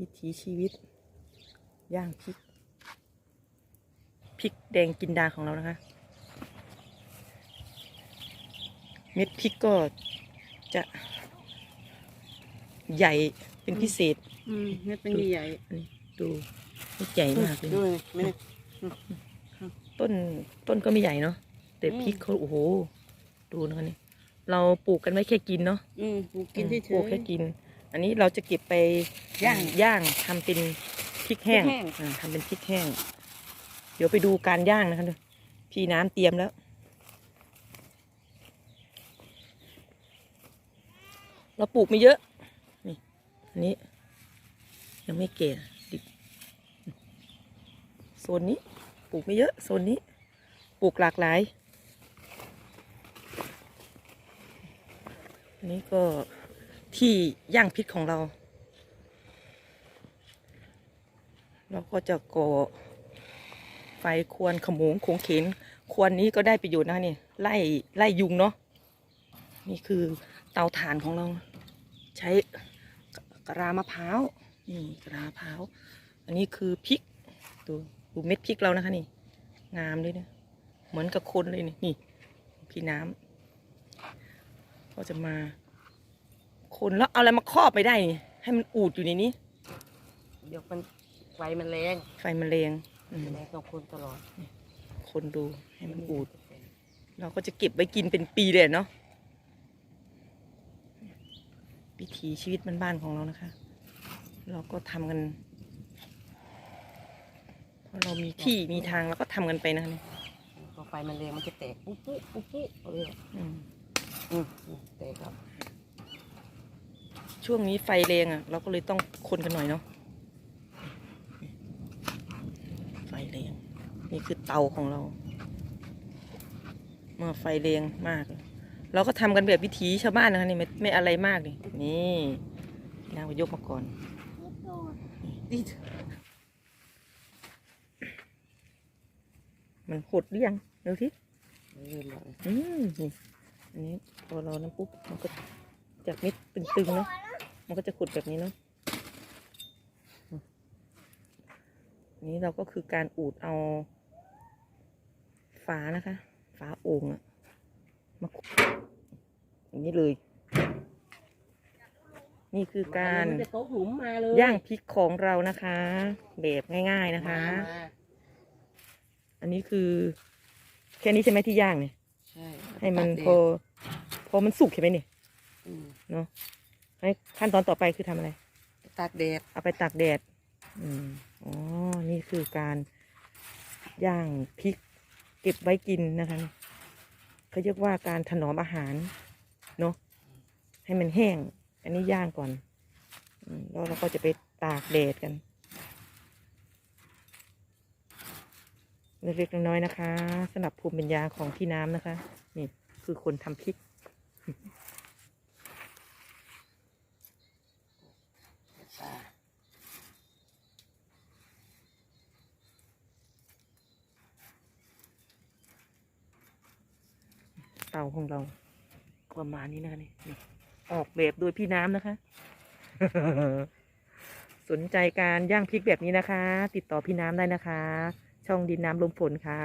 วิถีชีวิต ย่างพริก พริกแดงกินดาของเรานะคะ เม็ดพริกก็จะใหญ่เป็นพิเศษ อืมเม็ดเป็นใหญ่อันนี้ดูเม็ดใหญ่ๆมากเลยด้วยไม่ได้ต้นต้นก็ไม่ใหญ่เนาะแต่อืมพริกเขาโอ้โห ดูนะคะนี่เราปลูกกันไว้แค่กินเนาะอืมปลูกกินเฉยปลูกแค่กิน อันนี้เราจะเก็บไปย่างย่างทำเป็นพริกแห้งพริกแห้ง อ่าทำเป็นพริกแห้ง เดี๋ยวไปดูการย่างนะคะดูพี่น้ำเตรียมแล้ว เราปลูกไม่เยอะ นี่ อันนี้ ยังไม่เก่ดิบโซนนี้ ปลูกไม่เยอะ โซนนี้ ปลูกหลากหลาย อันนี้ก็ ที่ย่างพริกของเรา เราก็จะก่อไฟควรขมงโขงเข็นควรนี้ก็ได้ประโยชน์นะคะนี่ไล่ไล่ยุงเนาะนี่คือเตาถ่านของเรา ใช้กระลามะพร้าวนี่กระลามะพร้าวอันนี้คือพริกดูดูเม็ดพริกเรานะคะนี่ งามเลยเนะเหมือนกับคนเลยนี่นี่พี่น้ำก็จะมา คนแล้วเอาอะไรมาครอบไปได้นี่ให้มันอูดอยู่ในนี้ เดี๋ยวมันไฟมันแรงไฟมันแรงอืมแรงต้องคนตลอดคนดูให้มันอูด เราก็จะเก็บไว้กินเป็นปีเลยเนาะวิถีชีวิตบ้านๆของเรานะคะ เราก็ทำกันเพราะเรามีที่มีทางเราก็ทำกันไปนะคะเนี่ยพอไฟมันแรงมันจะแตกปุ๊บปุ๊บปุ๊บปุ๊บเอาเลยอืมอืมอืมแตกครับ ช่วงนี้ไฟแรงอะ เราก็เลยต้องคนกันหน่อยเนาะไฟแรงนี่คือเตาของเราเมื่อไฟแรงมาก เราก็ทำกันแบบวิถีชาวบ้านนะคะนี่ไม่ไม่อะไรมากนี่นี่นางไปยกมาก่อนนี่มันหดหรือยังเร็วทีเริ่มแล้วอืมนี่อันนี้พอเรานั้นปุ๊บมันก็ จากเม็ดตึงๆเนาะมันก็จะขุดแบบนี้เนาะอืมอันนี้เราก็คือการอูดเอาฝานะคะฝาโอ่งอะมาขุดอย่างนี้เลย นี่คือการมันจะตกหลุมมาเลยย่างพริกของเรานะคะ แบบง่าย ๆนะคะ มาอันนี้คือ แค่นี้ใช่ไหมที่ย่างเนี่ย ใช่ให้มันตากแดดพอพอมันสุกใช่ไหมเนี่ยอืม เนาะให้ขั้นตอนต่อไปคือทำอะไร ตากแดด เอาไปตากแดด อืมอ๋อ นี่คือการย่างพริก เก็บไว้กินนะคะเขาเรียกว่าการถนอมอาหาร เนาะให้มันแห้ง อันนี้ย่างก่อนอืมแล้วเราก็จะไปตากแดดกันเล็กๆน้อยๆนะคะสำหรับภูมิปัญญาของพี่น้ำนะคะ นี่คือคนทำพริก อ่าเตาของเราประมาณนี้นะคะนี่ออกแบบโดยพี่น้ำนะคะ สนใจการย่างพริกแบบนี้นะคะ ติดต่อพี่น้ำได้นะคะ ช่องดินน้ำลมฝนค่ะ